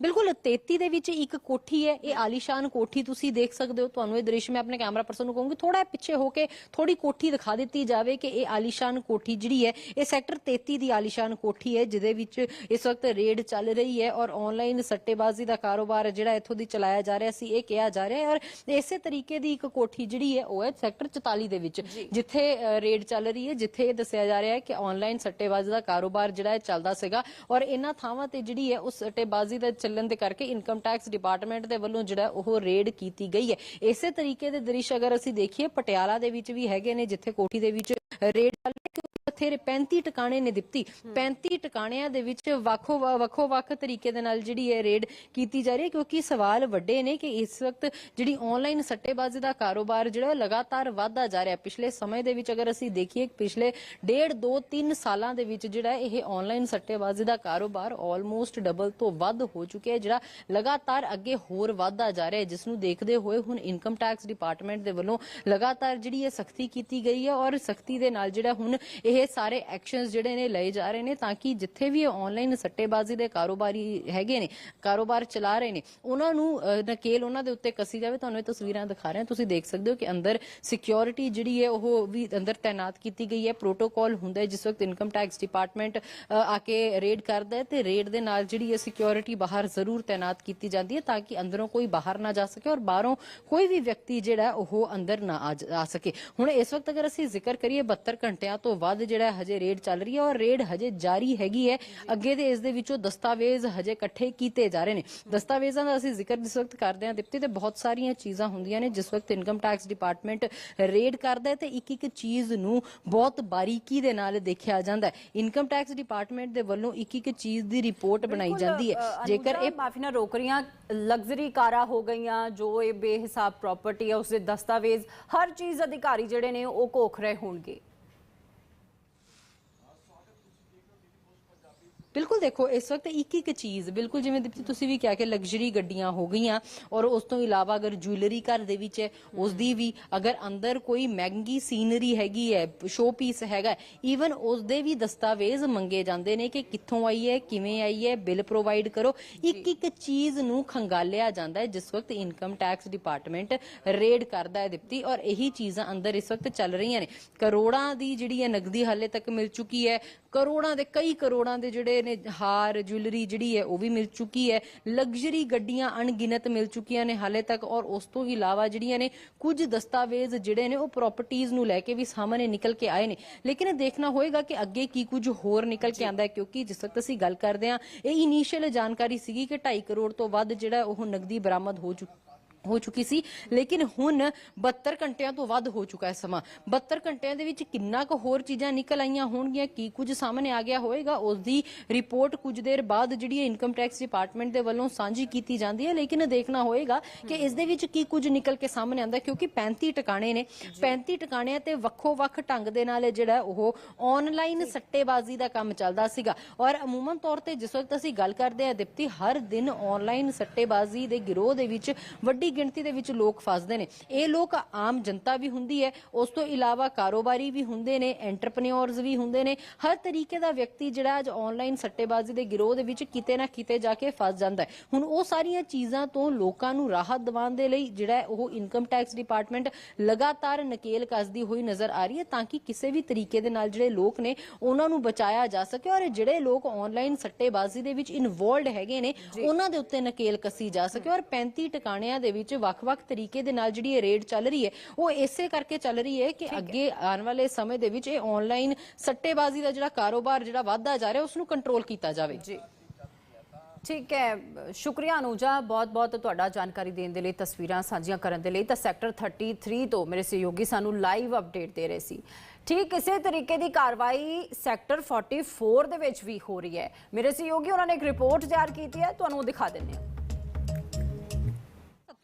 ਬਿਲਕੁਲ 33 ਦੇ ਵਿੱਚ ਇੱਕ ਕੋਠੀ ਹੈ ਇਹ ਆਲੀਸ਼ਾਨ ਕੋਠੀ ਤੁਸੀਂ ਦੇਖ ਸਕਦੇ ਹੋ। ਤੁਹਾਨੂੰ ਇਹ ਦ੍ਰਿਸ਼ ਮੈਂ ਆਪਣੇ ਕੈਮਰਾ ਪਰਸਨ ਨੂੰ ਕਹੂੰਗੀ ਥੋੜਾ ਪਿੱਛੇ ਹੋ ਕੇ ਥੋੜੀ ਕੋਠੀ ਦਿਖਾ ਦਿੱਤੀ ਜਾਵੇ ਕਿ ਇਹ ਆਲੀਸ਼ਾਨ ਕੋਠੀ ਜਿਹੜੀ ਹੈ ਇਹ ਸੈਕਟਰ 33 ਦੀ ਆਲੀਸ਼ਾਨ ਕੋਠੀ ਹੈ ਜਿਹਦੇ ਵਿੱਚ ਇਸ ਵਕਤ ਰੇਡ ਚੱਲ ਰਹੀ ਹੈ ਔਰ ਆਨਲਾਈਨ ਸੱਟੇਬਾਜ਼ੀ ਦਾ ਕਾਰੋਬਾਰ ਜਿਹੜਾ ਇੱਥੋਂ ਦੀ ਚਲਾਇਆ ਜਾ ਰਿਹਾ ਸੀ ਇਹ ਕਿਹਾ ਜਾ ਰਿਹਾ ਹੈ ਔਰ ਇਸੇ ਤਰੀਕੇ ਦੀ ਇੱਕ ਕੋਠੀ ਜਿਹੜੀ ਹੈ ਉਹ ਹੈ ਸੈਕਟਰ 44 ਦੇ ਵਿੱਚ ਜਿੱਥੇ ਰੇਡ ਚੱਲ ਰਹੀ ਹੈ ਜਿੱਥੇ ਇਹ ਦੱਸਿਆ ਜਾ ਰਿਹਾ ਹੈ ਕਿ ਆਨਲਾਈਨ ਸੱਟੇਬਾਜ਼ੀ ਦਾ ਕਾਰੋਬਾਰ ਜਿਹੜਾ ਹੈ ਚੱਲਦਾ ਸੀਗਾ ਔਰ ਇਹਨਾਂ ਥਾਵਾਂ ਤੇ ਜਿਹੜੀ ਹੈ ਉਸ ਸੱਟੇਬਾਜ਼ੀ ਦਾ ਚੱਲਣ ਦੇ ਕਰਕੇ ਇਨਕਮ ਟੈਕਸ ਡਿਪਾਰਟਮੈਂਟ ਦੇ ਵੱਲੋਂ ਜਿਹੜਾ ਉਹ ਰੇਡ ਕੀਤੀ ਗਈ ਹੈ। ਇਸੇ ਤਰੀਕੇ ਦੇ ਦ੍ਰਿਸ਼ ਅਗਰ ਅਸੀਂ ਦੇਖੀਏ, ਪਟਿਆਲਾ ਦੇ ਵਿੱਚ ਵੀ ਹੈਗੇ ਨੇ, ਜਿੱਥੇ ਕੋਠੀ ਦੇ ਵਿੱਚ ਰੇਡ ਚੱਲ ਬਥੇਰੇ 35 ਟਿਕਾਣੇ ਨੇ ਦਿੱਤੀ। 35 ਟਿਕਾਣਿਆਂ ਦੇ ਵਿੱਚ ਵੱਖੋ ਵੱਖੋ ਵੱਖ ਤਰੀਕੇ ਦੇ ਨਾਲ ਜਿਹੜੀ ਹੈ ਰੇਡ ਕੀਤੀ ਜਾ ਰਹੀ ਹੈ, ਕਿਉਂਕਿ ਸਵਾਲ ਵੱਡੇ ਨੇ ਕਿ ਇਸ ਵਕਤ ਜਿਹੜੀ ਆਨਲਾਈਨ ਸੱਟੇਬਾਜ਼ੀ ਦਾ ਕਾਰੋਬਾਰ ਜਿਹੜਾ ਲਗਾਤਾਰ ਵਧਦਾ ਜਾ ਰਿਹਾ ਪਿਛਲੇ ਸਮੇਂ ਦੇ ਵਿੱਚ ਅਗਰ ਅਸੀਂ ਦੇਖੀਏ, ਪਿਛਲੇ ਡੇਢ 2 3 ਸਾਲਾਂ ਦੇ ਵਿੱਚ ਜਿਹੜਾ ਇਹ ਆਨਲਾਈਨ ਸੱਟੇਬਾਜ਼ੀ ਦਾ ਕਾਰੋਬਾਰ ਆਲਮੋਸਟ ਡਬਲ ਤੋਂ ਵੱਧ ਹੋ ਚੁੱਕਿਆ ਹੈ, ਜਿਹੜਾ ਲਗਾਤਾਰ ਅੱਗੇ ਹੋਰ ਵਧਦਾ ਜਾ ਰਿਹਾ ਹੈ। ਜਿਸ ਨੂੰ ਦੇਖਦੇ ਹੋਏ ਹੁਣ ਇਨਕਮ ਟੈਕਸ ਡਿਪਾਰਟਮੈਂਟ ਦੇ ਵੱਲੋਂ ਲਗਾਤਾਰ ਜਿਹੜੀ ਹੈ ਸਖਤੀ ਕੀਤੀ ਗਈ ਹੈ ਔਰ ਸਖਤੀ ਦੇ ਨਾਲ ਜਿਹੜਾ ਹੁਣ ਇਹ ਸਾਰੇ ਐਕਸ਼ਨਸ ਜਿਹੜੇ ਨੇ ਲਏ ਜਾ ਰਹੇ ਨੇ ਤਾਂ ਕਿ ਜਿੱਥੇ ਵੀ ਆਨਲਾਈਨ ਸੱਟੇਬਾਜ਼ੀ ਦੇ ਕਾਰੋਬਾਰੀ ਹੈਗੇ ਨੇ, ਕਾਰੋਬਾਰ ਚਲਾ ਰਹੇ ਨੇ, ਉਹਨਾਂ ਨੂੰ ਨਕੇਲ ਉਹਨਾਂ ਦੇ ਉੱਤੇ ਕੱਸੀ ਜਾਵੇ। ਤੁਹਾਨੂੰ ਇਹ ਤਸਵੀਰਾਂ ਦਿਖਾ ਰਹੇ ਹਾਂ। ਤੁਸੀਂ ਦੇਖ ਸਕਦੇ ਹੋ ਕਿ ਅੰਦਰ ਸਿਕਿਉਰਿਟੀ ਜਿਹੜੀ ਹੈ, ਉਹ ਵੀ ਅੰਦਰ ਤਾਇਨਾਤ ਕੀਤੀ ਗਈ ਹੈ। ਪ੍ਰੋਟੋਕਾਲ ਹੁੰਦਾ ਹੈ, ਜਿਸ ਵਕਤ ਇਨਕਮ ਟੈਕਸ ਡਿਪਾਰਟਮੈਂਟ ਆ ਕੇ ਰੇਡ ਕਰਦਾ ਹੈ ਤੇ ਰੇਡ ਦੇ ਨਾਲ ਜਿਹੜੀ ਹੈ ਸਿਕਿਉਰਿਟੀ ਬਾਹਰ ਜ਼ਰੂਰ ਤਾਇਨਾਤ ਕੀਤੀ ਜਾਂਦੀ ਹੈ ਤਾਂ ਕਿ ਅੰਦਰੋਂ ਕੋਈ ਬਾਹਰ ਨਾ ਜਾ ਸਕੇ ਔਰ ਬਾਹਰੋਂ ਕੋਈ ਵੀ ਵਿਅਕਤੀ ਜਿਹੜਾ ਉਹ ਅੰਦਰ ਨਾ ਆ ਸਕੇ। ਹੁਣ ਇਸ ਵਕਤ ਅਗਰ ਅਸੀਂ ਜ਼ਿਕਰ ਕਰੀਏ 72 ਘੰਟਿਆਂ ਤੋਂ ਵੱਧ ਜਿਹੜਾ ਹਜੇ ਰੇਡ ਚੱਲ ਰਹੀ ਹੈ ਔਰ ਰੇਡ ਹਜੇ ਜਾਰੀ ਹੈਗੀ ਹੈ। ਅੱਗੇ ਦੇ ਇਸ ਦੇ ਵਿੱਚੋਂ ਦਸਤਾਵੇਜ਼ ਹਜੇ ਇਕੱਠੇ ਕੀਤੇ ਜਾ ਰਹੇ ਨੇ। ਦਸਤਾਵੇਜ਼ਾਂ ਦਾ ਅਸੀਂ ਜ਼ਿਕਰ ਇਸ ਵਕਤ ਕਰਦੇ ਹਾਂ ਦਿਪਤੀ ਤੇ ਬਹੁਤ ਸਾਰੀਆਂ ਚੀਜ਼ਾਂ ਹੁੰਦੀਆਂ ਨੇ ਜਿਸ ਵਕਤ ਇਨਕਮ ਟੈਕਸ ਡਿਪਾਰਟਮੈਂਟ ਰੇਡ ਕਰਦਾ ਹੈ ਤੇ ਇੱਕ ਇੱਕ ਚੀਜ਼ ਨੂੰ ਬਹੁਤ ਬਾਰੀਕੀ ਦੇ ਨਾਲ ਦੇਖਿਆ ਜਾਂਦਾ ਹੈ। ਇਨਕਮ ਟੈਕਸ ਡਿਪਾਰਟਮੈਂਟ ਦੇ ਵੱਲੋਂ ਇੱਕ ਇੱਕ ਚੀਜ਼ ਦੀ ਰਿਪੋਰਟ ਬਣਾਈ ਜਾਂਦੀ ਹੈ। ਜੇਕਰ ਇਹ ਮਾਫੀ ਨਾਲ ਰੋਕ ਰਹੀਆਂ ਲਗਜ਼ਰੀ ਕਾਰਾਂ ਹੋ ਗਈਆਂ ਜੋ ਇਹ ਬੇਹਿਸਾਬ ਪ੍ਰਾਪਰਟੀ ਹੈ ਉਸਦੇ ਦਸਤਾਵੇਜ਼ ਹਰ ਚੀਜ਼ ਅਧਿਕਾਰੀ ਜਿਹੜੇ ਨੇ ਉਹ ਕੋਖ ਰਹੇ ਹੋਣਗੇ। ਬਿਲਕੁਲ ਦੇਖੋ ਇਸ ਵਕਤ ਇੱਕ ਇੱਕ ਚੀਜ਼ ਬਿਲਕੁਲ ਜਿਵੇਂ ਦੀਪਤੀ ਤੁਸੀਂ ਵੀ ਕਿਹਾ ਕਿ ਲਗਜ਼ਰੀ ਗੱਡੀਆਂ ਹੋ ਗਈਆਂ ਔਰ ਉਸ ਤੋਂ ਇਲਾਵਾ ਅਗਰ ਜੁਐਲਰੀ ਘਰ ਦੇ ਵਿੱਚ ਹੈ ਉਸ ਦੀ ਵੀ ਅਗਰ ਅੰਦਰ ਕੋਈ ਮਹਿੰਗੀ ਸੀਨਰੀ ਹੈਗੀ ਹੈ ਸ਼ੋ ਪੀਸ ਹੈਗਾ ਈਵਨ ਉਸ ਦੇ ਵੀ ਦਸਤਾਵੇਜ਼ ਮੰਗੇ ਜਾਂਦੇ ਨੇ ਕਿ ਕਿੱਥੋਂ ਆਈ ਹੈ ਕਿਵੇਂ ਆਈ ਹੈ ਬਿੱਲ ਪ੍ਰੋਵਾਈਡ ਕਰੋ। ਇੱਕ ਇੱਕ ਚੀਜ਼ ਨੂੰ ਖੰਗਾਲਿਆ ਜਾਂਦਾ ਹੈ ਜਿਸ ਵਕਤ ਇਨਕਮ ਟੈਕਸ ਡਿਪਾਰਟਮੈਂਟ ਰੇਡ ਕਰਦਾ ਹੈ ਦੀਪਤੀ ਔਰ ਇਹੀ ਚੀਜ਼ਾਂ ਅੰਦਰ ਇਸ ਵਕਤ ਚੱਲ ਰਹੀਆਂ ਨੇ। ਕਰੋੜਾਂ ਦੀ ਜਿਹੜੀ ਹੈ ਨਗਦੀ ਹਾਲੇ ਤੱਕ ਮਿਲ ਚੁੱਕੀ ਹੈ ਕਰੋੜਾਂ ਦੇ ਕਈ ਕਰੋੜਾਂ ਦੇ ਜਿਹੜੇ ਨੇ ਹਾਰ ਜੁਐਲਰੀ ਜਿਹੜੀ ਹੈ ਉਹ ਵੀ ਮਿਲ ਚੁੱਕੀ ਹੈ। ਲਗਜ਼ਰੀ ਗੱਡੀਆਂ ਅਣਗਿਣਤ ਮਿਲ ਚੁੱਕੀਆਂ ਨੇ ਹਾਲੇ ਤੱਕ ਔਰ ਉਸ ਤੋਂ ਇਲਾਵਾ ਜਿਹੜੀਆਂ ਨੇ ਕੁਝ ਦਸਤਾਵੇਜ਼ ਜਿਹੜੇ ਨੇ ਉਹ ਪ੍ਰਾਪਰਟੀਆਂ ਨੂੰ ਲੈ ਕੇ ਵੀ ਸਾਹਮਣੇ ਨਿਕਲ ਕੇ ਆਏ ਨੇ। ਲੇਕਿਨ ਇਹ ਦੇਖਣਾ ਹੋਏਗਾ ਕਿ ਅੱਗੇ ਕੀ ਕੁਝ ਹੋਰ ਨਿਕਲ ਕੇ ਆਂਦਾ ਹੈ ਕਿਉਂਕਿ ਜਿਸ ਵਕਤ ਅਸੀਂ ਗੱਲ ਕਰਦੇ ਹਾਂ ਇਹ ਇਨੀਸ਼ੀਅਲ ਜਾਣਕਾਰੀ ਸੀਗੀ ਕਿ 2.5 ਕਰੋੜ ਤੋਂ ਵੱਧ ਜਿਹੜਾ ਉਹ ਨਗਦੀ ਬਰਾਮਦ ਹੋ ਚੁੱਕੀ ਹੋ ਚੁੱਕੀ ਸੀ। ਲੇਕਿਨ ਹੁਣ 72 ਘੰਟਿਆਂ ਤੋਂ ਵੱਧ ਹੋ ਚੁੱਕਾ ਹੈ ਸਮਾਂ। 72 ਘੰਟਿਆਂ ਦੇ ਵਿੱਚ ਕਿੰਨਾ ਕੁ ਹੋਰ ਚੀਜ਼ਾਂ ਨਿਕਲ ਆਈਆਂ ਹੋਣਗੀਆਂ ਕੀ ਕੁਝ ਸਾਹਮਣੇ ਆ ਗਿਆ ਹੋਏਗਾ ਉਸ ਦੀ ਰਿਪੋਰਟ ਕੁਝ ਦੇਰ ਬਾਅਦ ਜਿਹੜੀ ਹੈ ਇਨਕਮ ਟੈਕਸ ਡਿਪਾਰਟਮੈਂਟ ਦੇ ਵੱਲੋਂ ਸਾਂਝੀ ਕੀਤੀ ਜਾਂਦੀ ਹੈ। ਲੇਕਿਨ ਦੇਖਣਾ ਹੋਏਗਾ ਕਿ ਇਸ ਦੇ ਵਿੱਚ ਕੀ ਕੁਝ ਨਿਕਲ ਕੇ ਸਾਹਮਣੇ ਆਉਂਦਾ ਕਿਉਂਕਿ 35 ਟਿਕਾਣੇ ਨੇ। 35 ਟਿਕਾਣਿਆਂ ਤੇ ਵੱਖੋ-ਵੱਖ ਢੰਗ ਦੇ ਨਾਲ ਜਿਹੜਾ ਉਹ ਆਨਲਾਈਨ ਸੱਟੇਬਾਜ਼ੀ ਦਾ ਕੰਮ ਚੱਲਦਾ ਸੀਗਾ। ਔਰ ਅਮੂਮਨ ਤੌਰ ਤੇ ਜਿਸ ਵਕਤ ਅਸੀਂ ਗੱਲ ਕਰਦੇ ਹਾਂ ਦਿਪਤੀ ਹਰ ਦਿਨ ਆਨਲਾਈਨ ਸੱਟੇਬਾਜ਼ੀ ਦੇ ਗਿਰੋਹ ਦੇ ਵਿੱਚ ਵੱਡੀ ਗਿਣਤੀ ਦੇ ਵਿੱਚ ਲੋਕ ਫਸਦੇ ਨੇ। ਇਹ ਲੋਕ ਆਮ ਜਨਤਾ ਵੀ ਹੁੰਦੀ ਹੈ ਉਸ ਤੋਂ ਇਲਾਵਾ ਕਾਰੋਬਾਰੀ ਵੀ ਹੁੰਦੇ ਨੇ ਐਂਟਰਪ੍ਰੈਨਿਓਰਸ ਵੀ ਹੁੰਦੇ ਨੇ। ਹਰ ਤਰੀਕੇ ਦਾ ਵਿਅਕਤੀ ਜਿਹੜਾ ਅੱਜ ਆਨਲਾਈਨ ਸੱਟੇਬਾਜ਼ੀ ਦੇ ਗਿਰੋਹ ਦੇ ਵਿੱਚ ਕਿਤੇ ਨਾ ਕਿਤੇ ਜਾ ਕੇ ਫਸ ਜਾਂਦਾ ਹੈ। ਹੁਣ ਉਹ ਸਾਰੀਆਂ ਚੀਜ਼ਾਂ ਤੋਂ ਲੋਕਾਂ ਨੂੰ ਰਾਹਤ ਦਿਵਾਉਣ ਦੇ ਲਈ ਜਿਹੜਾ ਉਹ ਇਨਕਮ ਟੈਕਸ ਡਿਪਾਰਟਮੈਂਟ ਲਗਾਤਾਰ ਨਕੇਲ ਕੱਸਦੀ ਹੋਈ ਨਜ਼ਰ ਆ ਰਹੀ ਹੈ ਤਾਂ ਕਿ ਕਿਸੇ ਵੀ ਤਰੀਕੇ ਦੇ ਨਾਲ ਜਿਹੜੇ ਲੋਕ ਨੇ ਉਹਨਾਂ ਨੂੰ ਬਚਾਇਆ ਜਾ ਸਕੇ ਔਰ ਜਿਹੜੇ ਲੋਕ ਆਨਲਾਈਨ ਸੱਟੇਬਾਜ਼ੀ ਦੇ ਵਿੱਚ ਇਨਵੋਲਡ ਹੈਗੇ ਨੇ ਉਹਨਾਂ ਦੇ ਉੱਤੇ ਨਕੇਲ ਕੱਸੀ ਜਾ ਸਕੇ। ਔਰ 35 ਟਿਕਾਣਿਆਂ ਦੇ ਵਿੱਚ ਵੱਖ-ਵੱਖ ਤਰੀਕੇ ਦੇ ਨਾਲ ਜਿਹੜੀ ਇਹ ਰੇਡ ਚੱਲ ਰਹੀ ਹੈ ਉਹ ਇਸੇ ਕਰਕੇ ਚੱਲ ਰਹੀ ਹੈ ਕਿ ਅੱਗੇ ਆਉਣ ਵਾਲੇ ਸਮੇਂ ਦੇ ਵਿੱਚ ਇਹ ਆਨਲਾਈਨ ਸੱਟੇਬਾਜ਼ੀ ਦਾ ਜਿਹੜਾ ਕਾਰੋਬਾਰ ਜਿਹੜਾ ਵੱਧਦਾ ਜਾ ਰਿਹਾ ਉਸ ਨੂੰ ਕੰਟਰੋਲ ਕੀਤਾ ਜਾਵੇ। ਜੀ। ਠੀਕ ਹੈ। ਸ਼ੁਕਰੀਆ ਅਨੂਜਾ ਬਹੁਤ ਬਹੁਤ ਤੁਹਾਡਾ ਜਾਣਕਾਰੀ ਦੇਣ ਦੇ ਲਈ ਤਸਵੀਰਾਂ ਸਾਂਝੀਆਂ ਕਰਨ ਦੇ ਲਈ। ਤਾਂ ਸੈਕਟਰ 33 ਤੋਂ ਮੇਰੇ ਸਹਿਯੋਗੀ ਸਾਨੂੰ ਲਾਈਵ ਅਪਡੇਟ ਦੇ ਰਹੇ ਸੀ। ਠੀਕ ਇਸੇ ਤਰੀਕੇ ਦੀ ਕਾਰਵਾਈ ਸੈਕਟਰ 44 ਦੇ ਵਿੱਚ ਵੀ ਹੋ ਰਹੀ ਹੈ। ਮੇਰੇ ਸਹਿਯੋਗੀ ਉਹਨਾਂ ਨੇ ਇੱਕ ਰਿਪੋਰਟ ਤਿਆਰ ਕੀਤੀ ਹੈ ਤੁਹਾਨੂੰ ਉਹ ਦਿਖਾ ਦਿੰਦੇ ਹਾਂ। 70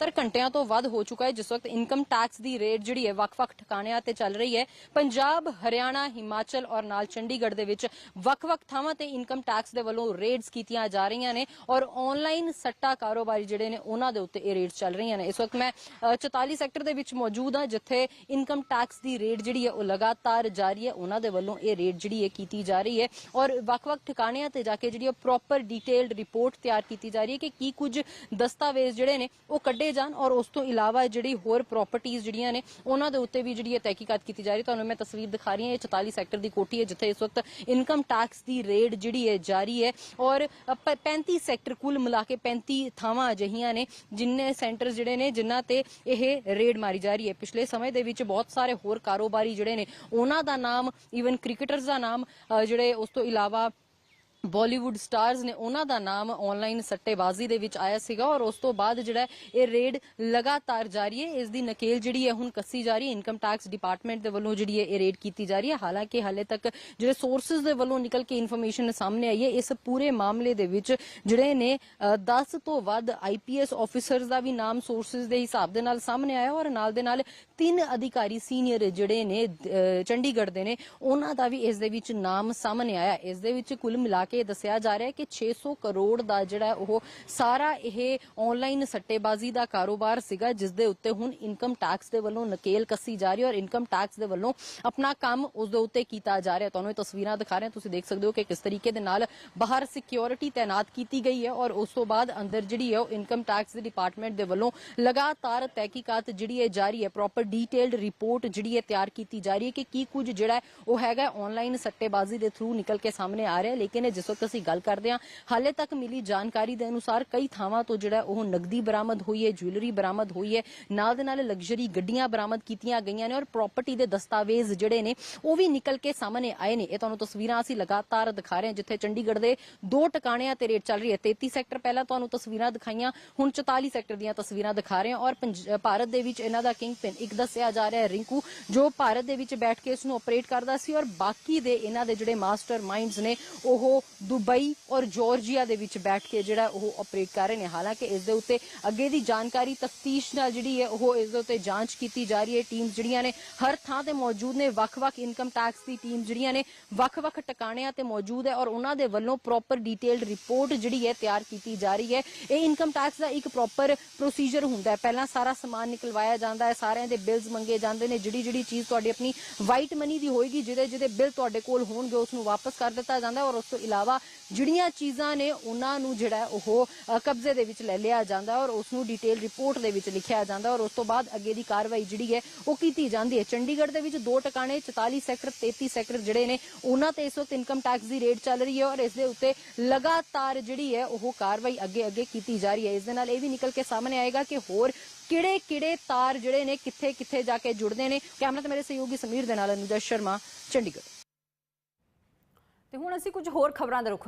ਘੰਟਿਆਂ ਤੋਂ ਵੱਧ ਹੋ ਚੁੱਕਾ ਹੈ ਜਿਸ ਵਕਤ ਇਨਕਮ ਟੈਕਸ ਦੀ ਰੇਟ ਜਿਹੜੀ ਹੈ ਵੱਖ-ਵੱਖ ਠਿਕਾਣਿਆਂ ਤੇ ਚੱਲ ਰਹੀ ਹੈ। ਪੰਜਾਬ ਹਰਿਆਣਾ ਹਿਮਾਚਲ ਔਰ ਨਾਲ ਚੰਡੀਗੜ੍ਹ ਦੇ ਵਿੱਚ ਵੱਖ-ਵੱਖ ਥਾਵਾਂ ਤੇ ਇਨਕਮ ਟੈਕਸ ਦੇ ਵੱਲੋਂ ਰੇਡਸ ਕੀਤੀਆਂ ਜਾ ਰਹੀਆਂ ਨੇ ਔਰ ਆਨਲਾਈਨ ਸੱਟਾ ਕਾਰੋਬਾਰੀ ਜਿਹੜੇ ਨੇ ਉਹਨਾਂ ਦੇ ਉੱਤੇ ਇਹ ਰੇਡਸ ਚੱਲ ਰਹੀਆਂ ਨੇ। ਇਸ ਵਕਤ ਮੈਂ ਅ, 44 ਸੈਕਟਰ ਦੇ ਵਿੱਚ ਮੌਜੂਦ ਹਾਂ ਜਿੱਥੇ ਇਨਕਮ ਟੈਕਸ ਦੀ ਰੇਟ ਜਿਹੜੀ ਹੈ ਉਹ ਲਗਾਤਾਰ ਜਾਰੀ ਹੈ। ਉਹਨਾਂ ਦੇ ਵੱਲੋਂ ਇਹ ਰੇਟ ਜਿਹੜੀ ਹੈ ਕੀਤੀ ਜਾ ਰਹੀ ਹੈ ਔਰ ਵੱਖ-ਵੱਖ ਠਿਕਾਣਿਆਂ ਤੇ ਜਾ ਕੇ ਜਿਹੜੀ ਪ੍ਰੋਪਰ ਡਿਟੇਲਡ ਰਿਪੋਰਟ ਤਿਆਰ ਕੀਤੀ ਜਾ ਰਹੀ ਹੈ ਕਿ ਕੀ ਕੁਝ ਦਸਤਾਵੇਜ਼ ਜਿਹੜੇ ਨੇ ਉਹ ਕੱਢੇ ਜਾਣ ਔਰ ਉਸ ਤੋਂ ਇਲਾਵਾ ਜਿਹੜੀ ਹੋਰ ਪ੍ਰਾਪਰਟੀਆਂ ਜਿਹੜੀਆਂ ਨੇ, ਉਹਨਾਂ ਦੇ ਉੱਤੇ ਵੀ ਜਿਹੜੀ ਹੈ ਤਹਿਕੀਕਾਤ ਕੀਤੀ ਜਾ ਰਹੀ ਤੁਹਾਨੂੰ ਮੈਂ ਤਸਵੀਰ ਦਿਖਾ ਰਹੀ ਹਾਂ, ਇਹ 44 ਸੈਕਟਰ ਦੀ ਕੋਠੀ ਹੈ, ਜਿੱਥੇ ਇਸ ਵਕਤ ਇਨਕਮ ਟੈਕਸ ਦੀ ਰੇਡ ਜਿਹੜੀ ਹੈ ਜਾਰੀ ਹੈ। ਔਰ 35 ਸੈਕਟਰ ਕੁੱਲ ਮਿਲਾ ਕੇ 35 ਥਾਵਾਂ ਅਜਿਹੀਆਂ ਨੇ, ਜਿੰਨੇ ਸੈਂਟਰ ਜਿਹੜੇ ਨੇ, ਜਿਨ੍ਹਾਂ ਤੇ ਇਹ ਰੇਡ ਮਾਰੀ ਜਾ ਰਹੀ ਹੈ। ਪਿਛਲੇ ਸਮੇਂ ਦੇ ਵਿੱਚ ਬਹੁਤ ਸਾਰੇ ਹੋਰ ਕਾਰੋਬਾਰੀ ਜਿਹੜੇ ਨੇ, ਉਹਨਾਂ ਦਾ ਨਾਮ ਈਵਨ ਕ੍ਰਿਕਟਰਸ ਦਾ ਨਾਮ ਜਿਹੜੇ ਉਸ ਤੋਂ ਇਲਾਵਾ ਬਾਲੀਵੁੱਡ ਸਟਾਰਸ ਨੇ ਉਹਨਾਂ ਦਾ ਨਾਮ ਆਨਲਾਈਨ ਸੱਟੇਬਾਜ਼ੀ ਦੇ ਵਿੱਚ ਆਇਆ ਸੀਗਾ ਔਰ ਉਸ ਤੋਂ ਬਾਅਦ ਜਿਹੜਾ ਇਹ ਰੇਡ ਲਗਾਤਾਰ ਜਾਰੀ ਹੈ। ਇਸ ਦੀ ਨਕੇਲ ਜਿਹੜੀ ਹੈ ਹੁਣ ਕੱਸੀ ਜਾ ਰਹੀ ਹੈ। ਇਨਕਮ ਟੈਕਸ ਡਿਪਾਰਟਮੈਂਟ ਦੇ ਵੱਲੋਂ ਜਿਹੜੀ ਹੈ ਇਹ ਰੇਡ ਕੀਤੀ ਜਾ ਰਹੀ ਹੈ। ਹਾਲਾਂਕਿ ਹਾਲੇ ਤੱਕ ਜਿਹੜੇ ਸੋਰਸਸ ਦੇ ਵੱਲੋਂ ਨਿਕਲ ਕੇ ਇਨਫੋਰਮੇਸ਼ਨ ਸਾਹਮਣੇ ਆਈ ਹੈ। ਇਸ ਪੂਰੇ ਮਾਮਲੇ ਦੇ ਵਿੱਚ ਜਿਹੜੇ ਨੇ ਅ, 10 ਤੋਂ ਵੱਧ ਆਈਪੀਐਸ ਆਫੀਸਰਸ ਦਾ ਵੀ ਨਾਮ ਸੋਰਸਸ ਦੇ ਹਿਸਾਬ ਦੇ ਨਾਲ ਸਾਹਮਣੇ ਆਇਆ ਔਰ ਨਾਲ ਦੇ ਨਾਲ ਤਿੰਨ ਅਧਿਕਾਰੀ ਸੀਨੀਅਰ ਜਿਹੜੇ ਨੇ ਅ, ਚੰਡੀਗੜ੍ਹ ਦੇ ਨੇ ਉਹਨਾਂ ਦਾ ਵੀ ਇਸ ਦੇ ਵਿੱਚ ਨਾਮ ਸਾਹਮਣੇ ਆਇਆ। ਇਸ ਦੇ ਵਿੱਚ ਕੁੱਲ ਮਿਲਾ ਕੇ ਦੱਸਿਆ ਜਾ ਰਿਹਾ ਹੈ ਕਿ 600 ਕਰੋੜ ਦਾ ਜਿਹੜਾ ਉਹ ਸਾਰਾ ਇਹ ਆਨਲਾਈਨ ਸੱਟੇਬਾਜ਼ੀ ਦਾ ਕਾਰੋਬਾਰ ਸੀਗਾ, ਜਿਸ ਦੇ ਉੱਤੇ ਹੁਣ ਇਨਕਮ ਟੈਕਸ ਦੇ ਵੱਲੋਂ ਨਕੇਲ ਕੱਸੀ ਜਾ ਰਹੀ ਹੈ ਔਰ ਇਨਕਮ ਟੈਕਸ ਦੇ ਵੱਲੋਂ ਆਪਣਾ ਕੰਮ ਉਸ ਦੇ ਉੱਤੇ ਕੀਤਾ ਜਾ ਰਿਹਾ ਤੁਹਾਨੂੰ ਇਹ ਤਸਵੀਰਾਂ ਦਿਖਾ ਰਹੇ ਹਾਂ। ਤੁਸੀਂ ਦੇਖ ਸਕਦੇ ਹੋ ਕਿ ਕਿਸ ਤਰੀਕੇ ਦੇ ਨਾਲ ਬਾਹਰ ਸਿਕਿਉਰਿਟੀ ਤਾਇਨਾਤ ਕੀਤੀ ਗਈ ਹੈ ਔਰ ਉਸ ਤੋਂ ਬਾਅਦ ਅੰਦਰ ਜਿਹੜੀ ਹੈ ਉਹ ਇਨਕਮ ਟੈਕਸ ਦੇ ਡਿਪਾਰਟਮੈਂਟ ਦੇ ਵੱਲੋਂ ਲਗਾਤਾਰ ਤਹਿਕੀਕਾਤ ਜਿਹੜੀ ਹੈ ਜਾਰੀ ਹੈ। ਪ੍ਰੋਪਰ ਡੀਟੇਲਡ ਰਿਪੋਰਟ ਜਿਹੜੀ ਹੈ ਤਿਆਰ ਕੀਤੀ ਜਾ ਰਹੀ ਹੈ ਕਿ ਕੀ ਕੁਝ ਜਿਹੜਾ ਉਹ ਹੈਗਾ ਆਨਲਾਈਨ ਸੱਟੇਬਾਜ਼ੀ ਦੇ ਥਰੂ ਨਿਕਲ ਕੇ ਸਾਹਮਣੇ ਆ ਰਿਹਾ ਲੇਕਿਨ ਜਿਸ ਵਕਤ ਅਸੀਂ ਗੱਲ ਕਰਦੇ ਹਾਂ, ਹਾਲੇ ਤੱਕ ਮਿਲੀ ਜਾਣਕਾਰੀ ਦੇ ਅਨੁਸਾਰ ਕਈ ਥਾਵਾਂ ਤੋਂ ਜਿਹੜਾ ਉਹ ਨਗਦੀ ਬਰਾਮਦ ਹੋਈ ਹੈ, ਜੁਐਲਰੀ ਬਰਾਮਦ ਹੋਈ ਹੈ, ਨਾਲ ਦੇ ਨਾਲ ਲਗਜ਼ਰੀ ਗੱਡੀਆਂ ਬਰਾਮਦ ਕੀਤੀਆਂ ਗਈਆਂ ਨੇ ਔਰ ਪ੍ਰਾਪਰਟੀ ਦੇ ਦਸਤਾਵੇਜ਼ ਜਿਹੜੇ ਨੇ, ਉਹ ਵੀ ਨਿਕਲ ਕੇ ਸਾਹਮਣੇ ਆਏ ਨੇ। ਇਹ ਤੁਹਾਨੂੰ ਤਸਵੀਰਾਂ ਅਸੀਂ ਲਗਾਤਾਰ ਦਿਖਾ ਰਹੇ ਹਾਂ, ਜਿੱਥੇ ਚੰਡੀਗੜ੍ਹ ਦੇ ਦੋ ਟਿਕਾਣਿਆਂ ਤੇ ਰੇਟ ਚੱਲ ਰਹੀ ਹੈ। 33 ਸੈਕਟਰ ਪਹਿਲਾਂ ਤੁਹਾਨੂੰ ਤਸਵੀਰਾਂ ਦਿਖਾਈਆਂ, ਹੁਣ 44 ਸੈਕਟਰ ਦੀਆਂ ਤਸਵੀਰਾਂ ਦਿਖਾ ਰਹੇ ਹਾਂ ਔਰ ਪੰਜ- ਭਾਰਤ ਦੇ ਵਿੱਚ ਇਹਨਾਂ ਦਾ ਕਿੰਗ ਪਿਨ ਇੱਕ ਦੱਸਿਆ ਜਾ ਰਿਹਾ ਹੈ, ਰਿੰਕੂ, ਜੋ ਭਾਰਤ ਦੇ ਵਿੱਚ ਬੈਠ ਕੇ ਇਸ ਨੂੰ ਆਪਰੇਟ ਕਰਦਾ ਸੀ ਔਰ ਬਾਕੀ ਦੇ ਇਹਨਾਂ ਦੇ ਜਿਹੜੇ ਮਾਸਟਰ ਮਾਈਂਡਸ ਨੇ, ਉਹ ਦੁਬਈ ਔਰ ਜਾਰਜੀਆ ਦੇ ਵਿੱਚ ਬੈਠ ਕੇ ਜਿਹੜਾ ਉਹ ਆਪਰੇਟ ਕਰ ਰਹੇ ਨੇ। ਹਾਲਾਂਕਿ ਇਸ ਦੇ ਉੱਤੇ ਅੱਗੇ ਦੀ ਜਾਣਕਾਰੀ ਤਫਤੀਸ਼ ਨਾਲ ਜਿਹੜੀ ਹੈ, ਉਹ ਇਸ ਦੇ ਉੱਤੇ ਜਾਂਚ ਕੀਤੀ ਜਾ ਰਹੀ ਹੈ। ਟੀਮਸ ਜਿਹੜੀਆਂ ਨੇ ਹਰ ਥਾਂ ਤੇ ਮੌਜੂਦ ਨੇ। ਵੱਖ-ਵੱਖ ਇਨਕਮ ਟੈਕਸ ਦੀ ਟੀਮ ਜਿਹੜੀਆਂ ਨੇ, ਵੱਖ-ਵੱਖ ਟਿਕਾਣਿਆਂ ਤੇ ਮੌਜੂਦ ਹੈ ਔਰ ਉਹਨਾਂ ਦੇ ਵੱਲੋਂ ਪ੍ਰੋਪਰ ਡਿਟੇਲਡ ਰਿਪੋਰਟ ਜਿਹੜੀ ਹੈ, ਤਿਆਰ ਕੀਤੀ ਜਾ ਰਹੀ ਹੈ। ਇਹ ਇਨਕਮ ਟੈਕਸ ਦਾ ਇੱਕ ਪ੍ਰੋਪਰ ਪ੍ਰੋਸੀਜਰ ਹੁੰਦਾ ਹੈ। ਪਹਿਲਾਂ ਸਾਰਾ ਸਮਾਨ ਨਿਕਲਵਾਇਆ ਜਾਂਦਾ ਹੈ, ਸਾਰਿਆਂ ਦੇ ਬਿਲਸ ਮੰਗੇ ਜਾਂਦੇ ਨੇ। ਜਿਹੜੀ ਜਿਹੜੀ ਚੀਜ਼ ਤੁਹਾਡੀ ਆਪਣੀ ਵਾਈਟ ਮਨੀ ਦੀ ਹੋਏਗੀ ਜਿਹਦੇ ਜਿਹਦੇ ਬਿੱਲ ਤੁਹਾਡੇ ਕੋਲ ਹੋਣਗੇ, ਉਸ ਨੂੰ ਵਾਪਸ ਕਰ ਦਿੱਤਾ ਜਾਂਦਾ ਔਰ ਉਸ ਤੋਂ ਇਲਾਵਾ ਜਿਹੜੀਆਂ ਚੀਜ਼ਾਂ ਨੇ ਉਹਨਾਂ ਨੂੰ ਜਿਹੜਾ ਉਹ ਕਬਜ਼ੇ ਦੇ ਵਿੱਚ ਲੈ ਲਿਆ ਜਾਂਦਾ ਔਰ ਉਸ ਨੂੰ ਡਿਟੇਲ ਰਿਪੋਰਟ ਦੇ ਵਿੱਚ ਲਿਖਿਆ ਜਾਂਦਾ ਔਰ ਉਸ ਤੋਂ ਬਾਅਦ ਅੱਗੇ ਦੀ ਕਾਰਵਾਈ ਜਿਹੜੀ ਹੈ ਉਹ ਕੀਤੀ ਜਾਂਦੀ ਹੈ। ਚੰਡੀਗੜ੍ਹ ਦੇ ਵਿੱਚ ਦੋ ਟਿਕਾਣੇ 44 ਸੈਕਟਰ 33 ਸੈਕਟਰ ਜਿਹੜੇ ਨੇ, ਉਹਨਾਂ ਤੇ ਇਸ ਵਕਤ ਇਨਕਮ ਟੈਕਸ ਦੀ ਰੇਟ ਚੱਲ ਰਹੀ ਹੈ ਔਰ ਇਸ ਦੇ ਉੱਤੇ ਲਗਾਤਾਰ ਜਿਹੜੀ ਹੈ ਉਹ ਕਾਰਵਾਈ ਅੱਗੇ ਅੱਗੇ ਕੀਤੀ ਜਾ ਰਹੀ ਹੈ। ਇਸ ਦੇ ਨਾਲ ਇਹ ਵੀ ਨਿਕਲ ਕੇ ਸਾਹਮਣੇ ਆਏਗਾ ਕਿ ਹੋਰ ਕਿਹੜੇ ਕਿਹੜੇ ਤਾਰ ਜਿਹੜੇ ਨੇ ਕਿੱਥੇ ਕਿੱਥੇ ਜਾ ਕੇ ਜੁੜਦੇ ਨੇ। ਕੈਮਰਾ ਤੇ ਮੇਰੇ ਸਹਿਯੋਗੀ ਸਮੀਰ ਦੇ ਨਾਲ ਅਨੁਜਾ ਸ਼ਰਮਾ, ਚੰਡੀਗੜ੍ਹ। ਤੇ ਹੁਣ ਅਸੀਂ ਕੁਝ ਹੋਰ ਖਬਰਾਂ ਦਾ ਰੁਖ